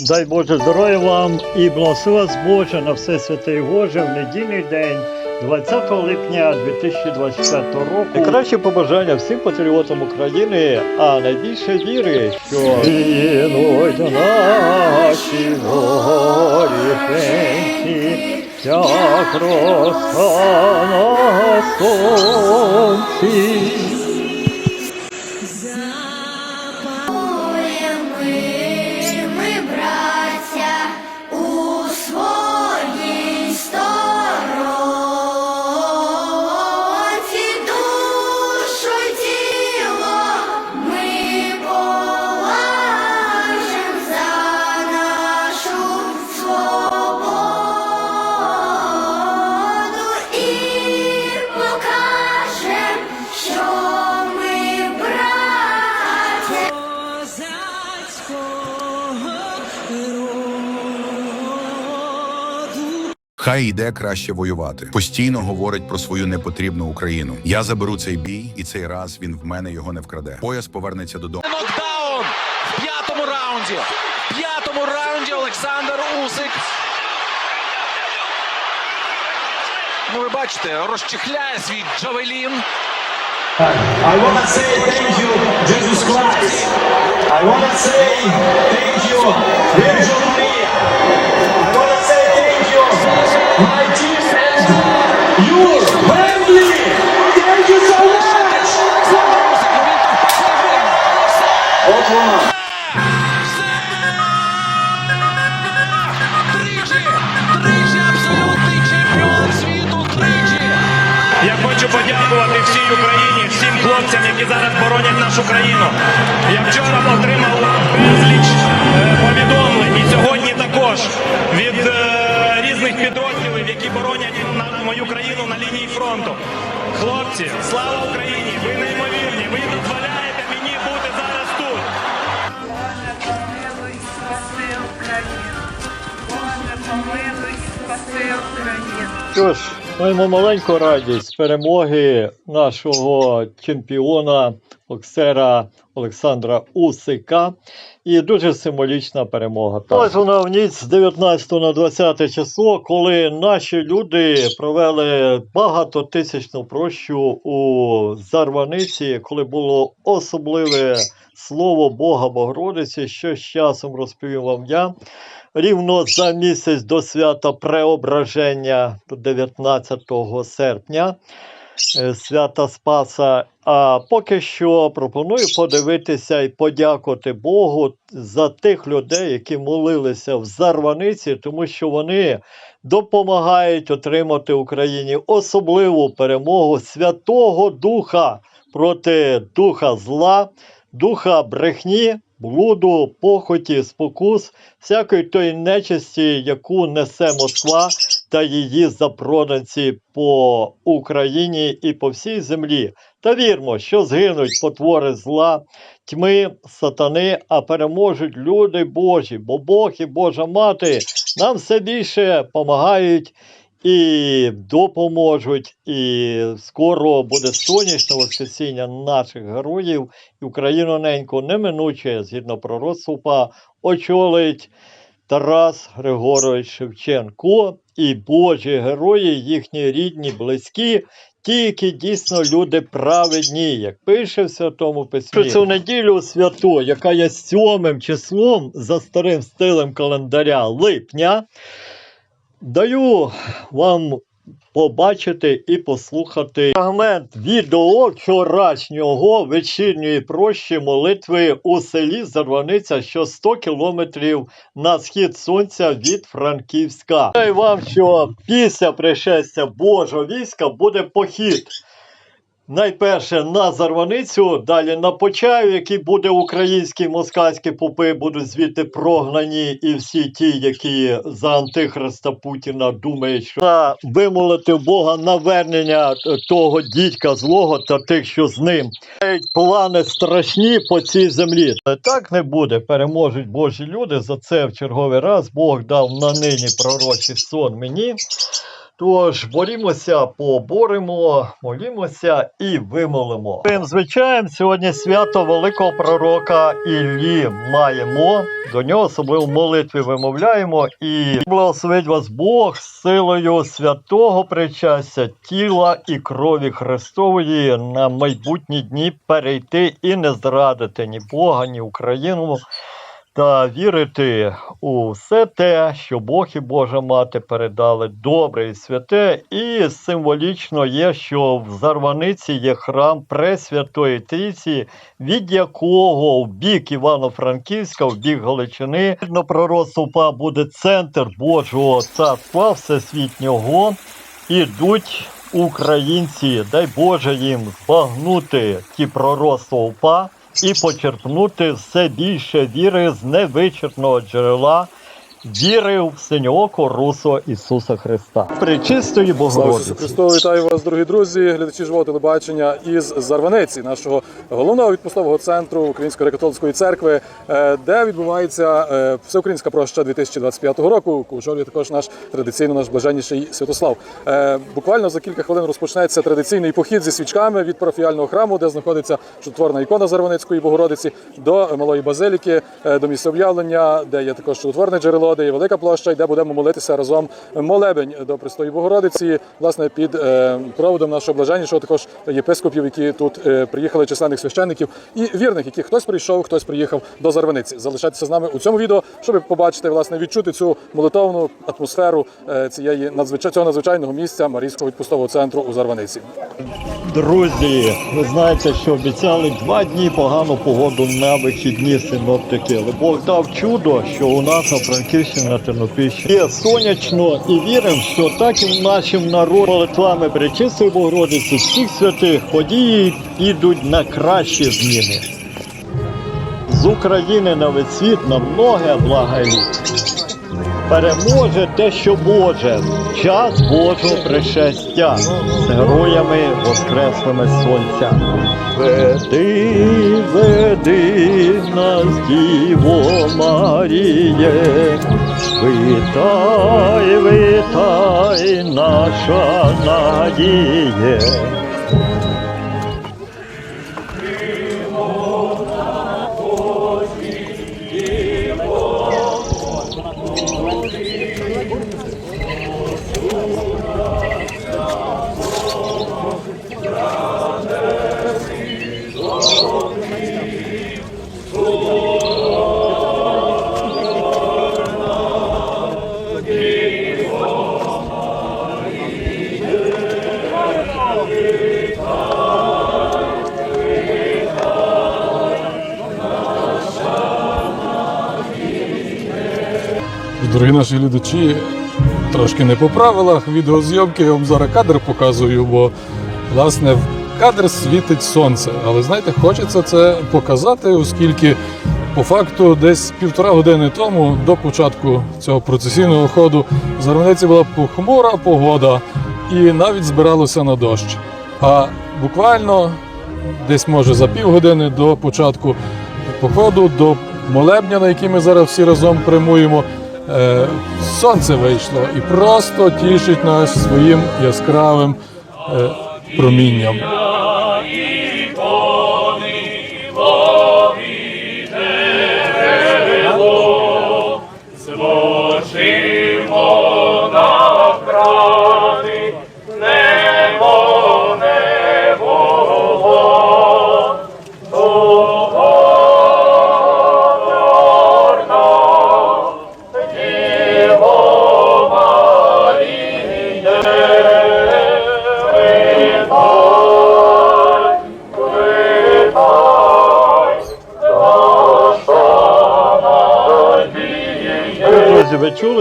Дай Боже здоров'я вам і благослови вас Боже на все святе і Боже в недільний день, 20 липня 2024 року. І краще побажання всім патріотам України, а найбільше віри, що Гинуть наші воріженьки, як роса на сонці. Хай йде краще воювати. Постійно говорить про свою непотрібну Україну. Я заберу цей бій, і цей раз він в мене його не вкраде. Пояс повернеться додому. Нокдаун в п'ятому раунді. В п'ятому раунді Олександр Усик. Ну, ви бачите, розчехляє свій Джавелін. I want to say thank you, Jesus Christ. I want to say thank you, фронту. Хлопці, слава Україні! Ви неймовірні! Ви дозволяєте мені бути зараз тут. Боже, помилуй, спаси Україну. Боже, помилуй, спаси Україну. Що ж, маємо маленьку радість перемоги нашого чемпіона боксера Олександра Усика. І дуже символічна перемога. Ось вона в ніч з 19 на 20 число, коли наші люди провели багатотисячну прощу у Зарваниці, коли було особливе слово Бога Богородиці, що з часом розповім вам я рівно за місяць до свята Преображення, 19 серпня, свята Спаса. А поки що пропоную подивитися і подякувати Богу за тих людей, які молилися в Зарваниці, тому що вони допомагають отримати Україні особливу перемогу Святого Духа проти духа зла, духа брехні, блуду, похоті, спокус, всякої тої нечисті, яку несе Москва та її запроданці по Україні і по всій землі. Та вірмо, що згинуть потвори зла, тьми, сатани, а переможуть люди Божі, бо Бог і Божа Мати нам все більше допомагають і допоможуть. І скоро буде сонячне воскресіння наших героїв, і Україну неньку неминуче, згідно пророцтва, очолить Тарас Григорович Шевченко і Божі герої, їхні рідні, близькі. Ті, які дійсно люди праведні, як пише в Святому Письмі. Цю неділю свято, яка є сьомим числом за старим стилем календаря липня, даю вам побачити і послухати фрагмент відео вчорашнього вечірньої прощі молитви у селі Зарваниця, що 100 кілометрів на схід сонця від Франківська. Знаю вам, що після пришестя Божого війська буде похід. Найперше на Зарваницю, далі на Почаю, який буде українські москальські попи, будуть звідти прогнані, і всі ті, які за антихриста Путіна думають, що вимолити Бога навернення того дідька злого та тих, що з ним. Плани страшні по цій землі. Так не буде. Переможуть Божі люди. За це в черговий раз Бог дав на нині пророчий сон мені. Тож борімося, поборемо, молімося і вимолимо. Тим звичаєм сьогодні свято великого пророка Іллі маємо. До нього особливо молитви вимовляємо і благословить вас Бог силою святого причастя тіла і крові Христової на майбутні дні перейти і не зрадити ні Бога, ні Україну та вірити у все те, що Бог і Божа мати передали добре і святе, і символічно є, що в Зарваниці є храм Пресвятої Трійці, від якого в бік Івано-Франківська, в бік Галичини, на пророцтво буде центр Божого царства всесвітнього. Ідуть українці, дай Боже їм збагнути ті пророцтва УПА і почерпнути все більше віри з невичерпного джерела, віри в синьооко русо Ісуса Христа. Пречистої Богородиці. Христу, вітаю вас, дорогі друзі, глядачі живого телебачення із Зарваниці, нашого головного відпустового центру Української греко-католицької церкви, е, де відбувається е, всеукраїнська проща 2025 року. яку також наш традиційно наш блаженніший Святослав. Е, Буквально за кілька хвилин розпочнеться традиційний похід зі свічками від парафіального храму, де знаходиться чудотворна ікона Зарваницької Богородиці, до малої базиліки, до місця об'явлення, де є також чудотворне джерело, де є велика площа, і де будемо молитися разом молебень до Престої Богородиці, власне, під е, проводом нашого блаженнішого, також єпископів, які тут е, приїхали, численних священників і вірних, які хтось прийшов, хтось приїхав до Зарваниці. Залишайтеся з нами у цьому відео, щоб побачити, власне, відчути цю молитовну атмосферу е, цієї цього надзвичайного місця Марійського відпустового центру у Зарваниці. Друзі, ви знаєте, що обіцяли два дні погану погоду на вихідні синоптики. Але Бог дав чудо, що у нас на Франківщині на Тернопільщині є сонячно і віримо, що так і нашим народом молитвами Пречистої Богородиці всіх святих події ідуть на кращі зміни. З України на весь світ на многе блага літ. Переможе те, що Боже, час Божого пришестя з героями воскреслими сонця. Веди, веди нас, Діво Маріє, витай, витай, наша надіє. Дорогі наші глядачі, трошки не по правилах відеозйомки, я вам зараз кадр показую, бо власне в кадр світить сонце. Але знаєте, хочеться це показати, оскільки по факту десь півтора години тому, до початку цього процесійного ходу, в Зарваниці була похмура погода і навіть збиралося на дощ. А буквально десь може за півгодини до початку походу, до молебня, на який ми зараз всі разом прямуємо. Е, сонце вийшло і просто тішить нас своїм яскравим е, промінням.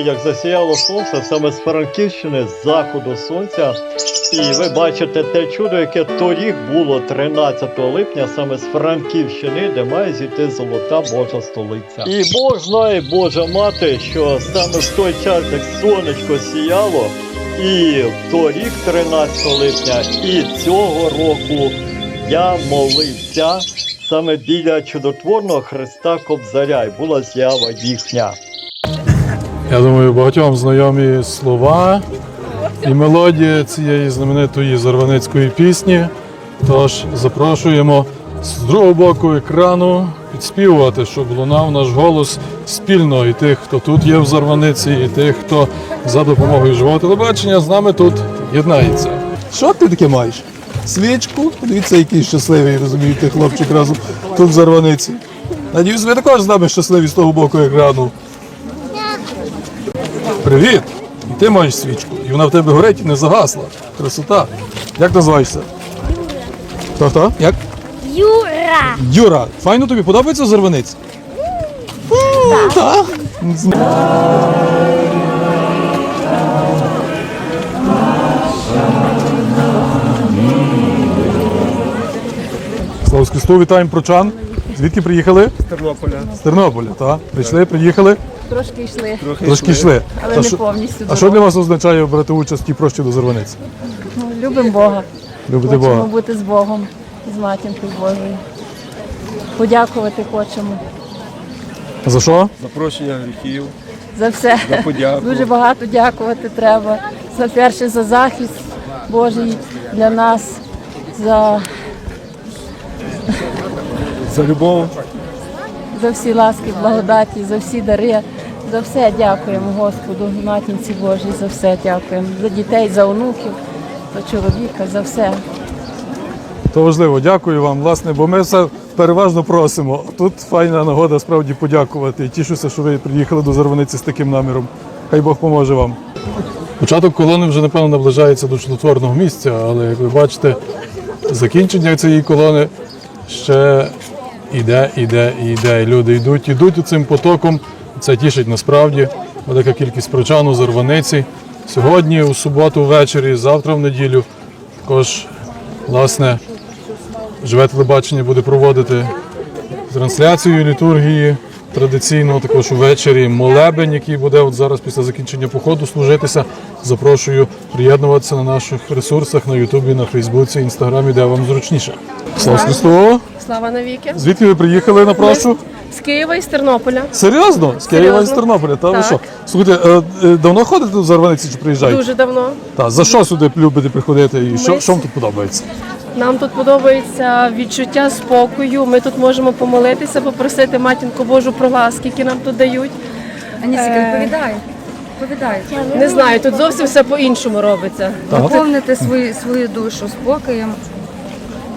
Як засіяло сонце саме з Франківщини, з заходу сонця. І ви бачите те чудо, яке торік було 13 липня, саме з Франківщини, де має зійти золота Божа столиця. І Бог знає, Божа мати, що саме в той час, як сонечко сіяло, і торік, 13 липня, і цього року я молився саме біля чудотворного Христа Кобзаря, і була з'ява їхня. Я думаю, багатьом знайомі слова і мелодія цієї знаменитої зарваницької пісні. Тож запрошуємо з другого боку екрану підспівувати, щоб лунав наш голос спільно і тих, хто тут є в Зарваниці, і тих, хто за допомогою живого телебачення з нами тут єднається. Що ти таке маєш? Свічку? Подивіться, який щасливий, розумієте, хлопчик разом тут в Зарваниці. Надіюсь, ви також з нами щасливі з того боку екрану. Привіт! І ти маєш свічку, і вона в тебе горить і не загасла. Красота. Як називаєшся? Хто хто? Як? Юра! Юра, файно тобі подобається Зарваниць? Так. Слава Христу, вітаємо прочан. Звідки приїхали? З Тернополя. З Тернополя, так. Прийшли, приїхали, Трошки йшли, трошки йшли. але Та не що- повністю. А що для вас означає брати участь в тій прощі до Зарваниць? Любимо Бога. Любите Хочемо Бога? бути з Богом, з матінкою Божою. Подякувати хочемо За що? Запрошення гріхів. за все. За подяку. Дуже багато дякувати треба. За перше за захист Божий для нас, за, За любов. за всі ласки, благодаті, за всі дари. За все дякуємо Господу, матінці Божій, за все дякуємо. За дітей, за онуків, за чоловіка, за все. То важливо, дякую вам, власне, бо ми все переважно просимо. Тут файна нагода справді подякувати. І тішуся, що ви приїхали до Зарваниці з таким наміром. Хай Бог поможе вам. Початок колони вже, напевно, наближається до чудотворного місця, але як ви бачите, закінчення цієї колони ще іде, іде і йде. Люди йдуть, йдуть цим потоком. Це тішить насправді. Велика кількість прочан у Зарваниці. Сьогодні, у суботу ввечері, завтра в неділю. Також, власне, живе телебачення буде проводити трансляцію літургії традиційно, також увечері молебень, який буде от зараз після закінчення походу служитися. Запрошую приєднуватися на наших ресурсах на Ютубі, на Фейсбуці, Інстаграмі, де вам зручніше. Слава Христу! Слава навіки! Звідки ви приїхали на прошу? З Києва і з Тернополя. Серйозно? З Києва і з Тернополя? Та ви що? Слухайте, е, е, давно ходите до Зарваниці чи приїжджаєте? Дуже давно. Так, за що сюди любите приходити і що, Ми що вам тут подобається? Нам тут подобається відчуття спокою. Ми тут можемо помолитися, попросити матінку Божу про ласки, які нам тут дають. Анісіка, відповідай. Відповідай. Не знаю, тут зовсім все по-іншому робиться. Наповнити свою, свою душу спокоєм.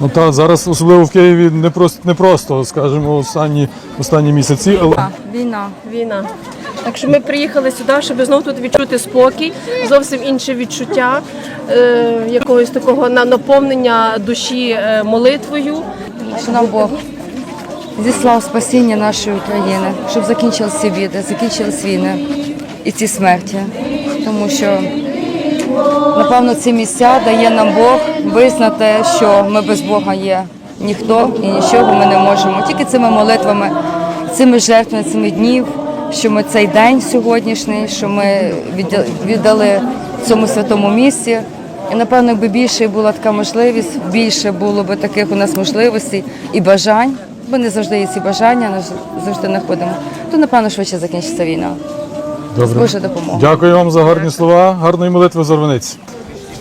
Ну та зараз, особливо в Києві, не просто не просто, скажімо, останні останні місяці, але війна. Війна. Так що ми приїхали сюди, щоб знову тут відчути спокій, зовсім інше відчуття е, якогось такого на- наповнення душі е, молитвою. Що нам Бог зіслав спасіння нашої України, щоб закінчилися біди, закінчились війни і ці смерті. Тому що, напевно, ці місця дає нам Бог визнати, що ми без Бога є ніхто і нічого ми не можемо. Тільки цими молитвами, цими жертвами, цими днів, що ми цей день сьогоднішній, що ми віддали цьому святому місці. І напевно, якби більше була така можливість, більше було б таких у нас можливостей і бажань, бо не завжди є ці бажання, завжди знаходимо, то напевно швидше закінчиться війна. З Божою допомогою. Дякую вам за гарні слова, гарної молитви Зарваниць.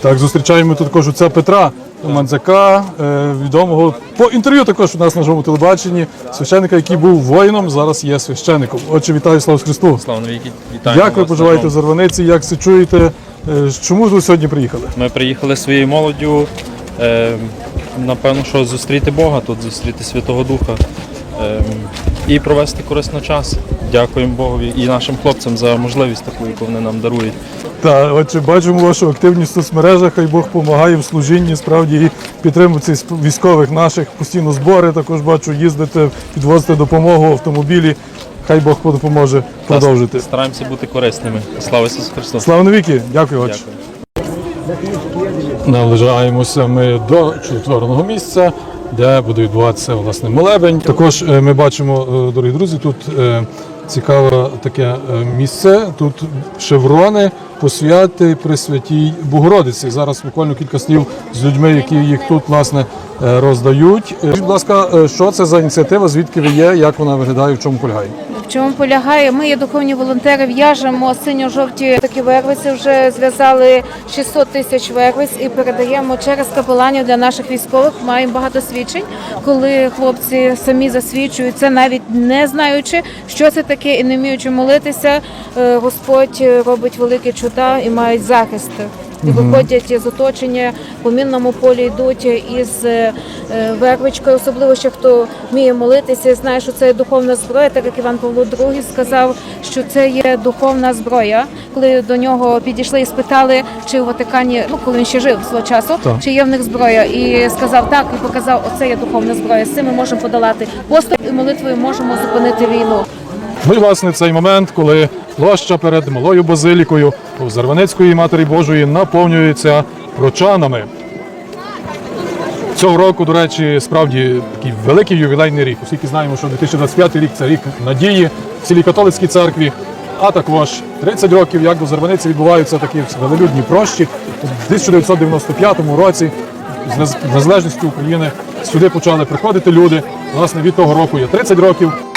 Так, зустрічаємо тут також отця Петра Мандзяка, е, відомого по інтерв'ю також у нас на живому телебаченні, священника, який був воїном, зараз є священником. Отче, вітаю, слава Христу! Слава навіки. Вітаємо Як ви поживаєте в. Зарваниці? Як це чуєте? Е, Чому ви сьогодні приїхали? Ми приїхали своєю молоддю. Е, напевно, що зустріти Бога тут, зустріти Святого Духа і провести корисний час. Дякуємо Богові і нашим хлопцям за можливість таку, яку вони нам дарують. Та отже, бачимо вашу активність в соцмережах. Хай Бог допомагає в служінні справді і підтримується військових наших постійно збори. Також бачу, їздите, підвозите допомогу в автомобілі. Хай Бог допоможе продовжити. Стараємося бути корисними. Слава Ісусу Христу! Слава навіки! Дякую. Дякую. Наближаємося ми до чудотворного місця, де буде відбуватися власне молебень. Також е, ми бачимо, е, дорогі друзі, тут е, цікаве таке місце. Тут шеврони посвяти Пресвятій Богородиці. Зараз буквально кілька слів з людьми, які їх тут власне роздають. Будь ласка, що це за ініціатива? Звідки ви є? Як вона виглядає? В чому полягає? Чому полягає? Ми є духовні волонтери, в'яжемо синьо-жовті такі вервиці. Вже зв'язали 600 тисяч вервиць і передаємо через капеланів для наших військових. Маємо багато свідчень, коли хлопці самі засвідчуються, навіть не знаючи, що це таке, і не вміючи молитися. е, Господь робить великі чуда і мають захист. Виходять з оточення по мінному полі йдуть із е, е, вервичкою, особливо ще хто вміє молитися, знає, що це духовна зброя, так як Іван Павло II сказав, що це є духовна зброя. Коли до нього підійшли і спитали, чи в Ватикані, ну коли він ще жив свого часу, Так. чи є в них зброя, і сказав так, і показав, оце є духовна зброя. З цим ми можемо подолати поступ і молитвою можемо зупинити війну. Ну і власне цей момент, коли площа перед малою базилікою у Зарванецької Матері Божої наповнюється прочанами. Цього року, до речі, справді такий великий ювілейний рік, оскільки знаємо, що 2025 рік це рік надії в цілій католицькій церкві, а також 30 років, як до Зарваниці відбуваються такі велелюдні прощі. У 1995 році з незалежністю України сюди почали приходити люди. Власне, від того року є 30 років.